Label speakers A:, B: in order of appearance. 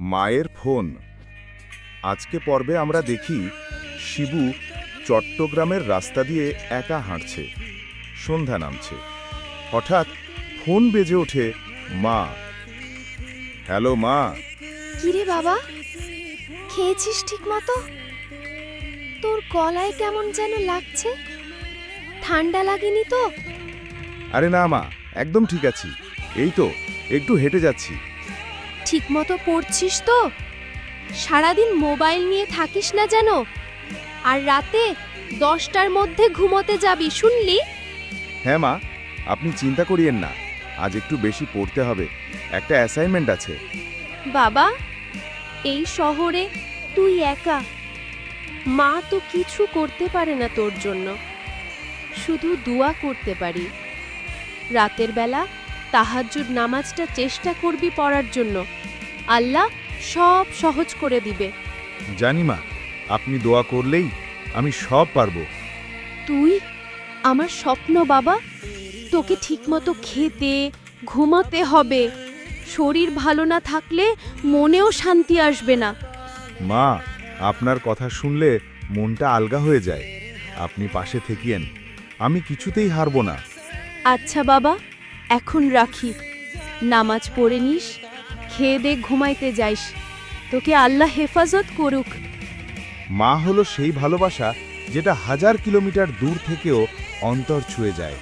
A: মায়ের ফোন। আজকে পর্বে আমরা দেখি শিবু চট্টগ্রামের রাস্তা দিয়ে একা হাঁটছে সন্ধ্যা নামছে। হঠাৎ ফোন বেজে ওঠে মা। হ্যালো মা।
B: কিরে বাবা খেয়েছিস ঠিক মতো তোর গলায় কেমন যেন লাগছে? ঠান্ডা লাগেনি তো?
A: আরে না মা একদম ঠিক আছি। এই তো একটু হেঁটে যাচ্ছি।
B: ঠিক মতো পড়ছিস তো? সারাদিন মোবাইল নিয়ে থাকিস না যেন। আর রাতে দশটার মধ্যে ঘুমোতে যাবি শুনলি?
A: হ্যাঁ মা আপনি চিন্তা করিয়েন না। আজ একটু বেশি পড়তে হবে। একটা অ্যাসাইনমেন্ট আছে।
B: বাবা এই শহরে তুই একা। মা তো কিছু করতে পারে না তোর জন্য। শুধু দোয়া করতে পারি। রাতের বেলা তাহাজ্জুদ নামাজটা চেষ্টা করবি পড়ার জন্য। আল্লাহ সব সহজ করে দিবে।
A: জানি মা আপনি দোয়া করলেই আমি সব পারব।
B: তুই আমার স্বপ্ন বাবা তোকে ঠিকমতো খেতে ঘুমাতে হবে। শরীর ভালো না থাকলে মনেও শান্তি আসবে না।
A: মা আপনার কথা শুনলে মনটা আলগা হয়ে যায়। আপনি পাশে থেকিয়েন আমি কিছুতেই হারবো না।
B: আচ্ছা বাবা। এখন রাখি। নামাজ পড়ে নিস, খেয়ে দে ঘুমাইতে যাইস। তোকে আল্লাহ হেফাজত করুক।
A: মা হলো সেই ভালোবাসা যেটা হাজার কিলোমিটার দূর থেকেও অন্তর ছুঁয়ে যায়।